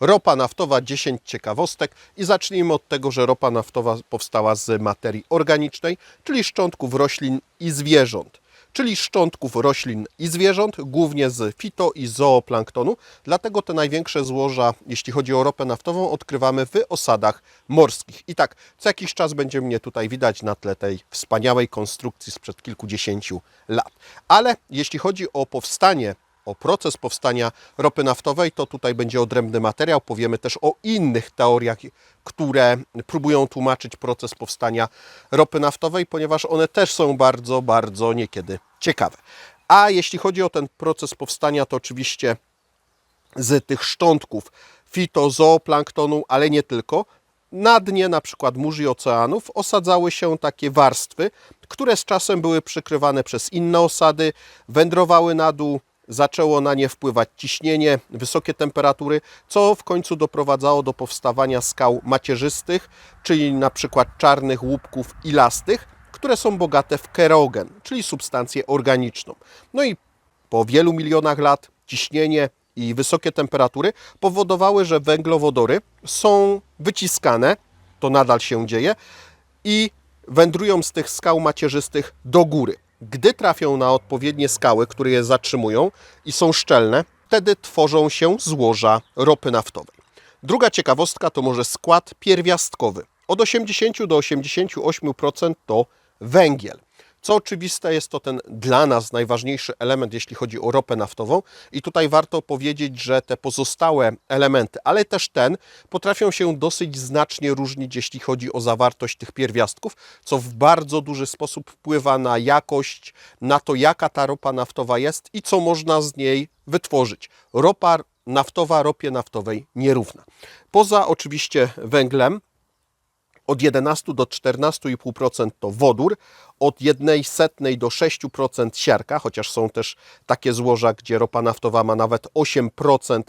Ropa naftowa 10 ciekawostek i zacznijmy od tego, że ropa naftowa powstała z materii organicznej, czyli szczątków roślin i zwierząt. Czyli szczątków roślin i zwierząt, głównie z fito i zooplanktonu. Dlatego te największe złoża, jeśli chodzi o ropę naftową, odkrywamy w osadach morskich. I tak, co jakiś czas będzie mnie tutaj widać na tle tej wspaniałej konstrukcji sprzed kilkudziesięciu lat. Ale jeśli chodzi o powstanie o proces powstania ropy naftowej, to tutaj będzie odrębny materiał. Powiemy też o innych teoriach, które próbują tłumaczyć proces powstania ropy naftowej, ponieważ one też są bardzo, bardzo niekiedy ciekawe. A jeśli chodzi o ten proces powstania, to oczywiście z tych szczątków fitozooplanktonu, ale nie tylko, na dnie na przykład murzy oceanów osadzały się takie warstwy, które z czasem były przykrywane przez inne osady, wędrowały na dół, zaczęło na nie wpływać ciśnienie, wysokie temperatury, co w końcu doprowadzało do powstawania skał macierzystych, czyli na przykład czarnych łupków ilastych, które są bogate w kerogen, czyli substancję organiczną. No i po wielu milionach lat ciśnienie i wysokie temperatury powodowały, że węglowodory są wyciskane, to nadal się dzieje, i wędrują z tych skał macierzystych do góry. Gdy trafią na odpowiednie skały, które je zatrzymują i są szczelne, wtedy tworzą się złoża ropy naftowej. Druga ciekawostka to może skład pierwiastkowy. Od 80 do 88% to węgiel. Co oczywiste, jest to ten dla nas najważniejszy element, jeśli chodzi o ropę naftową. I tutaj warto powiedzieć, że te pozostałe elementy, ale też ten, potrafią się dosyć znacznie różnić, jeśli chodzi o zawartość tych pierwiastków, co w bardzo duży sposób wpływa na jakość, na to, jaka ta ropa naftowa jest i co można z niej wytworzyć. Ropa naftowa ropie naftowej nierówna. Poza oczywiście węglem, od 11 do 14,5% to wodór, od 1,7 do 6% siarka, chociaż są też takie złoża, gdzie ropa naftowa ma nawet 8%,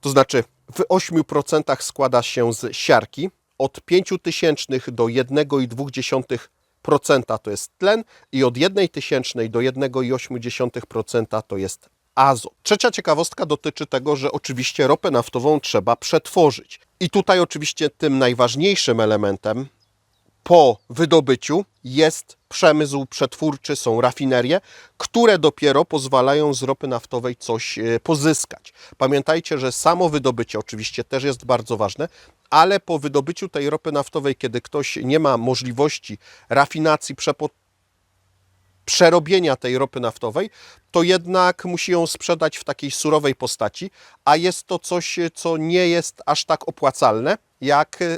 to znaczy w 8% składa się z siarki, od 0,05 do 1,2% to jest tlen i od 1,000 do 1,8% to jest azot. Trzecia ciekawostka dotyczy tego, że oczywiście ropę naftową trzeba przetworzyć. I tutaj oczywiście tym najważniejszym elementem po wydobyciu jest przemysł przetwórczy, są rafinerie, które dopiero pozwalają z ropy naftowej coś e, pozyskać. Pamiętajcie, że samo wydobycie oczywiście też jest bardzo ważne, ale po wydobyciu tej ropy naftowej, kiedy ktoś nie ma możliwości rafinacji, przerobienia tej ropy naftowej, to jednak musi ją sprzedać w takiej surowej postaci, a jest to coś, co nie jest aż tak opłacalne, jak e,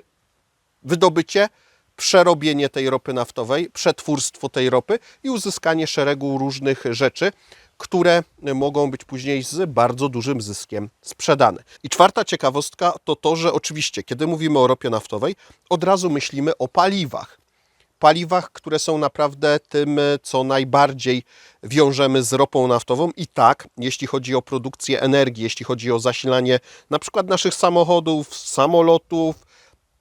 wydobycie, przerobienie tej ropy naftowej, przetwórstwo tej ropy i uzyskanie szeregu różnych rzeczy, które mogą być później z bardzo dużym zyskiem sprzedane. I czwarta ciekawostka to to, że oczywiście, kiedy mówimy o ropie naftowej, od razu myślimy o paliwach paliwach, które są naprawdę tym, co najbardziej wiążemy z ropą naftową. I tak, jeśli chodzi o produkcję energii, jeśli chodzi o zasilanie na przykład naszych samochodów, samolotów,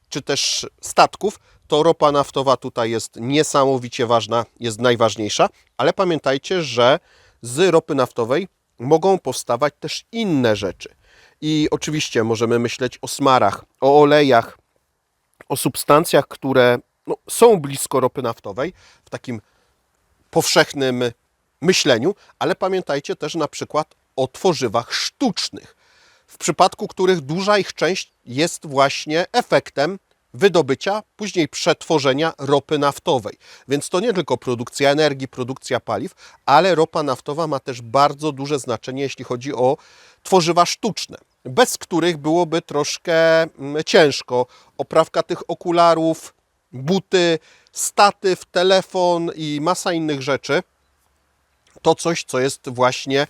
czy też statków, to ropa naftowa tutaj jest niesamowicie ważna, jest najważniejsza, ale pamiętajcie, że z ropy naftowej mogą powstawać też inne rzeczy. I oczywiście możemy myśleć o smarach, o olejach, o substancjach, które no, są blisko ropy naftowej w takim powszechnym myśleniu, ale pamiętajcie też na przykład o tworzywach sztucznych, w przypadku których duża ich część jest właśnie efektem wydobycia, później przetworzenia ropy naftowej. Więc to nie tylko produkcja energii, produkcja paliw, ale ropa naftowa ma też bardzo duże znaczenie, jeśli chodzi o tworzywa sztuczne, bez których byłoby troszkę mm, ciężko. Oprawka tych okularów, buty, statyw, telefon i masa innych rzeczy, to coś, co jest właśnie,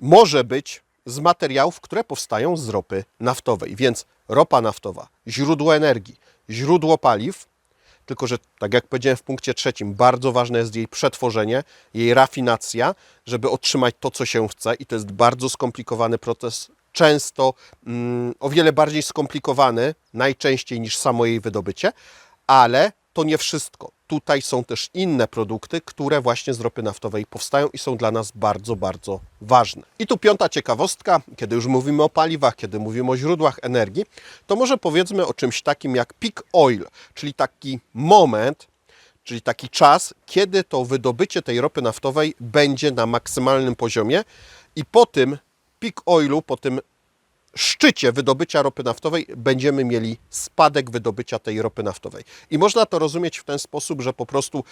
może być z materiałów, które powstają z ropy naftowej. Więc ropa naftowa, źródło energii, źródło paliw, tylko że, tak jak powiedziałem w punkcie trzecim, bardzo ważne jest jej przetworzenie, jej rafinacja, żeby otrzymać to, co się chce, i to jest bardzo skomplikowany proces, często mm, o wiele bardziej skomplikowany, najczęściej niż samo jej wydobycie, ale to nie wszystko. tutaj są też inne produkty, które właśnie z ropy naftowej powstają i są dla nas bardzo, bardzo ważne. I tu piąta ciekawostka, kiedy już mówimy o paliwach, kiedy mówimy o źródłach energii, to może powiedzmy o czymś takim jak peak oil, czyli taki moment, czyli taki czas, kiedy to wydobycie tej ropy naftowej będzie na maksymalnym poziomie i po tym peak oilu, po tym szczycie wydobycia ropy naftowej będziemy mieli spadek wydobycia tej ropy naftowej. I można to rozumieć w ten sposób, że po prostu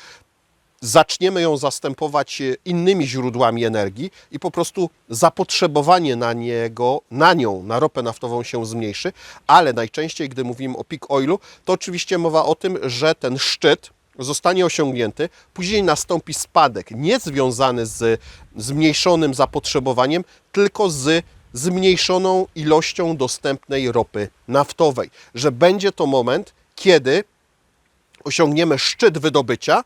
zaczniemy ją zastępować e, innymi źródłami energii i po prostu zapotrzebowanie na niego, na nią, na ropę naftową się zmniejszy, ale najczęściej, gdy mówimy o peak oilu, to oczywiście mowa o tym, że ten szczyt zostanie osiągnięty, później nastąpi spadek, nie związany z zmniejszonym zapotrzebowaniem, tylko z zmniejszoną ilością dostępnej ropy naftowej, że będzie to moment, kiedy osiągniemy szczyt wydobycia,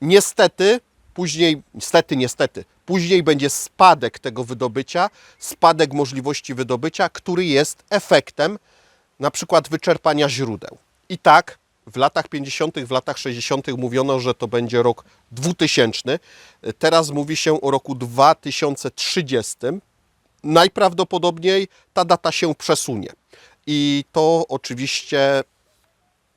niestety, później, niestety, niestety, później będzie spadek tego wydobycia, spadek możliwości wydobycia, który jest efektem na przykład wyczerpania źródeł. I tak w latach 50., w latach 60. mówiono, że to będzie rok 2000. Teraz mówi się o roku 2030. Najprawdopodobniej ta data się przesunie. I to oczywiście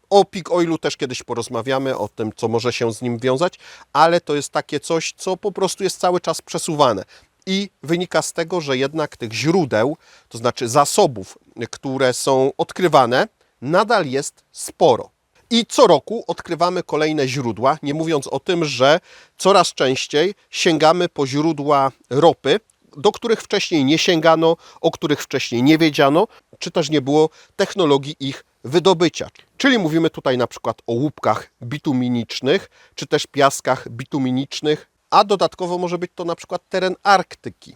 o peak oilu też kiedyś porozmawiamy, o tym, co może się z nim wiązać, ale to jest takie coś, co po prostu jest cały czas przesuwane. I wynika z tego, że jednak tych źródeł, to znaczy zasobów, które są odkrywane, nadal jest sporo. I co roku odkrywamy kolejne źródła, nie mówiąc o tym, że coraz częściej sięgamy po źródła ropy, do których wcześniej nie sięgano, o których wcześniej nie wiedziano, czy też nie było technologii ich wydobycia. Czyli mówimy tutaj na przykład o łupkach bituminicznych, czy też piaskach bituminicznych, a dodatkowo może być to na przykład teren Arktyki,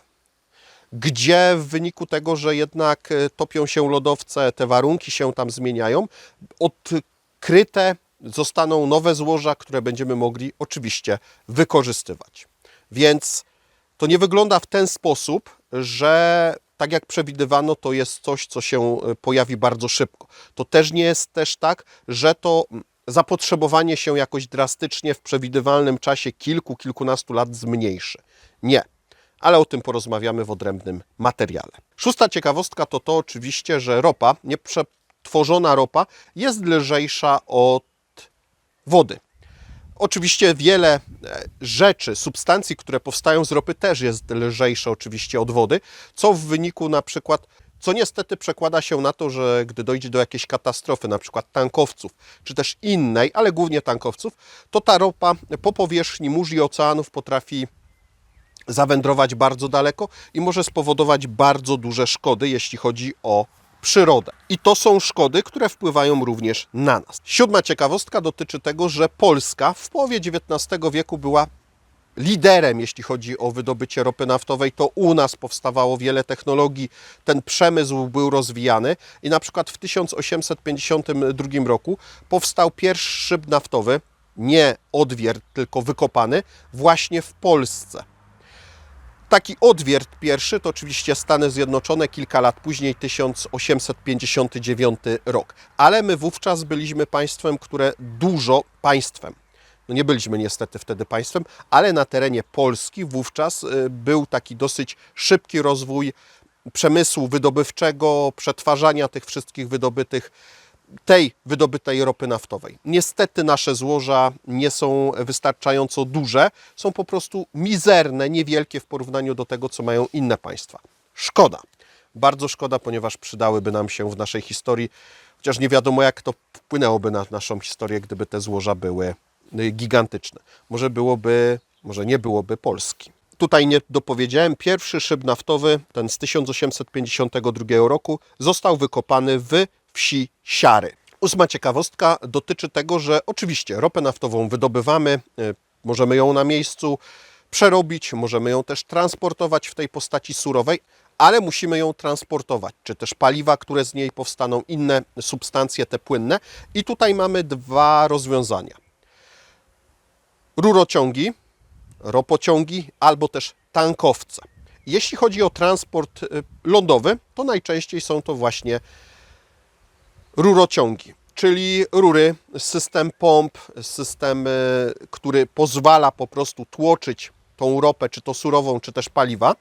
gdzie w wyniku tego, że jednak e, topią się lodowce, te warunki się tam zmieniają, odkryte zostaną nowe złoża, które będziemy mogli oczywiście wykorzystywać. Więc to nie wygląda w ten sposób, że tak jak przewidywano, to jest coś, co się e, pojawi bardzo szybko. To też nie jest też tak, że to zapotrzebowanie się jakoś drastycznie w przewidywalnym czasie kilku, kilkunastu lat zmniejszy. Nie. Ale o tym porozmawiamy w odrębnym materiale. Szósta ciekawostka to to oczywiście, że ropa, nieprzetworzona ropa jest lżejsza od wody. Oczywiście wiele e, rzeczy, substancji, które powstają z ropy też jest lżejsze oczywiście od wody, co w wyniku na przykład, co niestety przekłada się na to, że gdy dojdzie do jakiejś katastrofy, na przykład tankowców, czy też innej, ale głównie tankowców, to ta ropa po powierzchni mórz i oceanów potrafi zawędrować bardzo daleko i może spowodować bardzo duże szkody, jeśli chodzi o przyrodę. I to są szkody, które wpływają również na nas. Siódma ciekawostka dotyczy tego, że Polska w połowie XIX wieku była liderem, jeśli chodzi o wydobycie ropy naftowej, to u nas powstawało wiele technologii, ten przemysł był rozwijany i na przykład w 1852 roku powstał pierwszy szyb naftowy, nie odwiert, tylko wykopany, właśnie w Polsce. Taki odwiert pierwszy to oczywiście Stany Zjednoczone, kilka lat później, 1859 rok. Ale my wówczas byliśmy państwem, które dużo państwem. No nie byliśmy niestety wtedy państwem, ale na terenie Polski wówczas y, był taki dosyć szybki rozwój przemysłu wydobywczego, przetwarzania tych wszystkich wydobytych tej wydobytej ropy naftowej. Niestety nasze złoża nie są wystarczająco duże, są po prostu mizerne, niewielkie w porównaniu do tego, co mają inne państwa. Szkoda. Bardzo szkoda, ponieważ przydałyby nam się w naszej historii, chociaż nie wiadomo, jak to wpłynęłoby na naszą historię, gdyby te złoża były y, gigantyczne. Może byłoby, może nie byłoby Polski. Tutaj nie dopowiedziałem, pierwszy szyb naftowy, ten z 1852 roku, został wykopany w wsi Siary. Ósma ciekawostka dotyczy tego, że oczywiście ropę naftową wydobywamy, y, możemy ją na miejscu przerobić, możemy ją też transportować w tej postaci surowej, ale musimy ją transportować, czy też paliwa, które z niej powstaną, inne substancje te płynne. I tutaj mamy dwa rozwiązania. Rurociągi, ropociągi albo też tankowce. Jeśli chodzi o transport y, lądowy, to najczęściej są to właśnie rurociągi. czyli rury, system pomp, system, y, który pozwala po prostu tłoczyć tą ropę, czy to surową, czy też paliwa,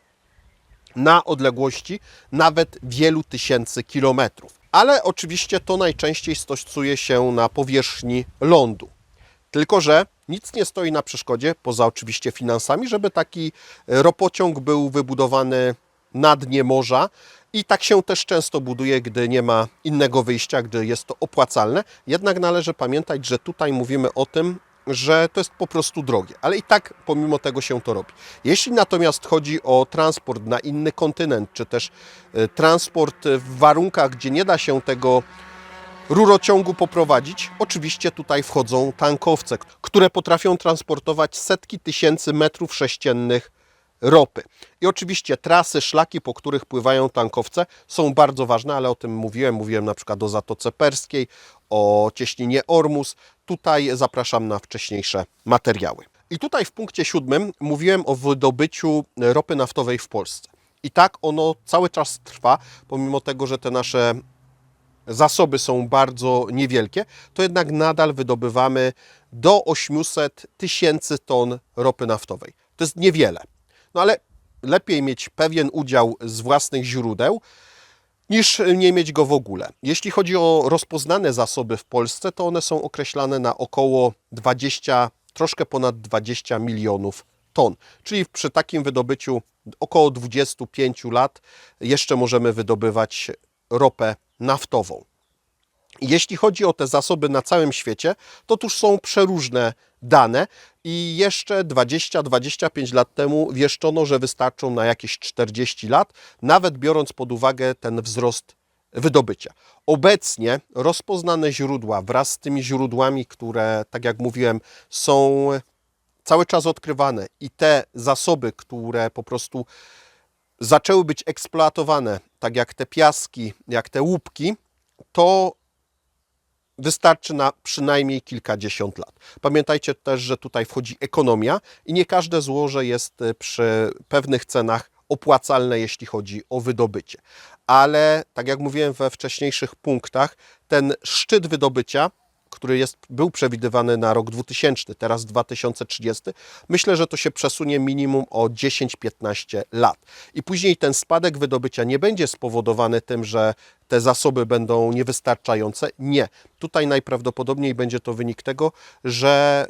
na odległości nawet wielu tysięcy kilometrów. Ale oczywiście to najczęściej stosuje się na powierzchni lądu. Tylko, że nic nie stoi na przeszkodzie, poza oczywiście finansami, żeby taki ropociąg był wybudowany na dnie morza. I tak się też często buduje, gdy nie ma innego wyjścia, gdy jest to opłacalne. Jednak należy pamiętać, że tutaj mówimy o tym, że to jest po prostu drogie, ale i tak pomimo tego się to robi. Jeśli natomiast chodzi o transport na inny kontynent, czy też y, transport w warunkach, gdzie nie da się tego rurociągu poprowadzić, oczywiście tutaj wchodzą tankowce, które potrafią transportować setki tysięcy metrów sześciennych ropy. I oczywiście trasy, szlaki, po których pływają tankowce są bardzo ważne, ale o tym mówiłem. Mówiłem na przykład o Zatoce Perskiej, o cieśninie Ormus. Tutaj zapraszam na wcześniejsze materiały. I tutaj w punkcie siódmym mówiłem o wydobyciu ropy naftowej w Polsce. I tak ono cały czas trwa, pomimo tego, że te nasze zasoby są bardzo niewielkie, to jednak nadal wydobywamy do 800 tysięcy ton ropy naftowej. To jest niewiele. No ale lepiej mieć pewien udział z własnych źródeł, niż nie mieć go w ogóle. Jeśli chodzi o rozpoznane zasoby w Polsce, to one są określane na około 20, troszkę ponad 20 milionów ton. Czyli przy takim wydobyciu około 25 lat jeszcze możemy wydobywać ropę naftową. Jeśli chodzi o te zasoby na całym świecie, to tuż są przeróżne dane i jeszcze 20-25 lat temu wieszczono, że wystarczą na jakieś 40 lat, nawet biorąc pod uwagę ten wzrost wydobycia. Obecnie rozpoznane źródła wraz z tymi źródłami, które, tak jak mówiłem, są cały czas odkrywane i te zasoby, które po prostu zaczęły być eksploatowane, tak jak te piaski, jak te łupki, to wystarczy na przynajmniej kilkadziesiąt lat. Pamiętajcie też, że tutaj wchodzi ekonomia i nie każde złoże jest y, przy pewnych cenach opłacalne, jeśli chodzi o wydobycie. Ale tak jak mówiłem we wcześniejszych punktach, ten szczyt wydobycia, który jest, był przewidywany na rok 2000, teraz 2030, myślę, że to się przesunie minimum o 10-15 lat. I później ten spadek wydobycia nie będzie spowodowany tym, że te zasoby będą niewystarczające. Nie. Tutaj najprawdopodobniej będzie to wynik tego, że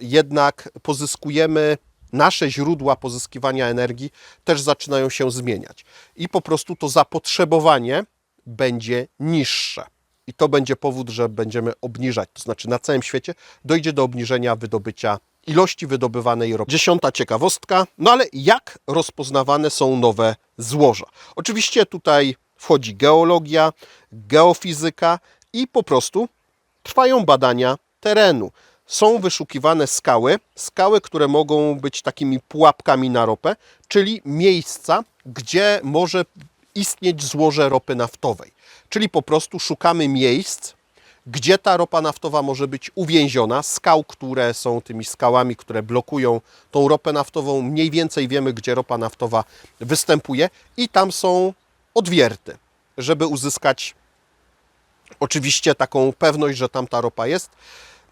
jednak pozyskujemy nasze źródła pozyskiwania energii też zaczynają się zmieniać i po prostu to zapotrzebowanie będzie niższe. I to będzie powód, że będziemy obniżać, to znaczy na całym świecie dojdzie do obniżenia wydobycia ilości wydobywanej ropy. Dziesiąta ciekawostka, no ale jak rozpoznawane są nowe złoża? Oczywiście tutaj wchodzi geologia, geofizyka i po prostu trwają badania terenu. Są wyszukiwane skały, skały, które mogą być takimi pułapkami na ropę, czyli miejsca, gdzie może istnieć złoże ropy naftowej. Czyli po prostu szukamy miejsc, gdzie ta ropa naftowa może być uwięziona, skał, które są tymi skałami, które blokują tą ropę naftową. Mniej więcej wiemy, gdzie ropa naftowa występuje, i tam są odwierty, żeby uzyskać oczywiście taką pewność, że tam ta ropa jest.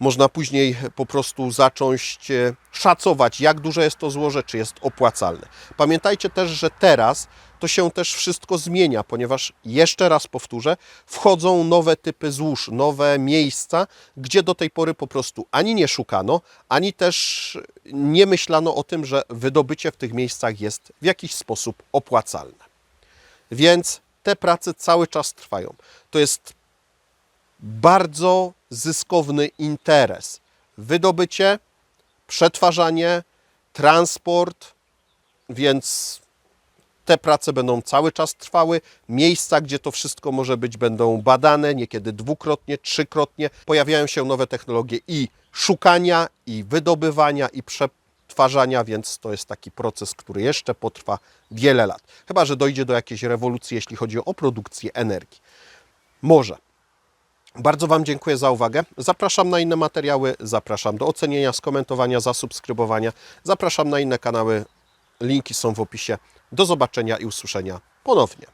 Można później po prostu zacząć e, szacować, jak duże jest to złoże, czy jest opłacalne. Pamiętajcie też, że teraz to się też wszystko zmienia, ponieważ jeszcze raz powtórzę, wchodzą nowe typy złóż, nowe miejsca, gdzie do tej pory po prostu ani nie szukano, ani też nie myślano o tym, że wydobycie w tych miejscach jest w jakiś sposób opłacalne. Więc te prace cały czas trwają. To jest bardzo zyskowny interes. Wydobycie, przetwarzanie, transport, więc te prace będą cały czas trwały. Miejsca, gdzie to wszystko może być, będą badane, niekiedy dwukrotnie, trzykrotnie. Pojawiają się nowe technologie i szukania, i wydobywania, i przetwarzania, więc to jest taki proces, który jeszcze potrwa wiele lat. Chyba, że dojdzie do jakiejś rewolucji, jeśli chodzi o produkcję energii. Może. Bardzo Wam dziękuję za uwagę. Zapraszam na inne materiały, zapraszam do ocenienia, skomentowania, zasubskrybowania. Zapraszam na inne kanały. Linki są w opisie. Do zobaczenia i usłyszenia ponownie.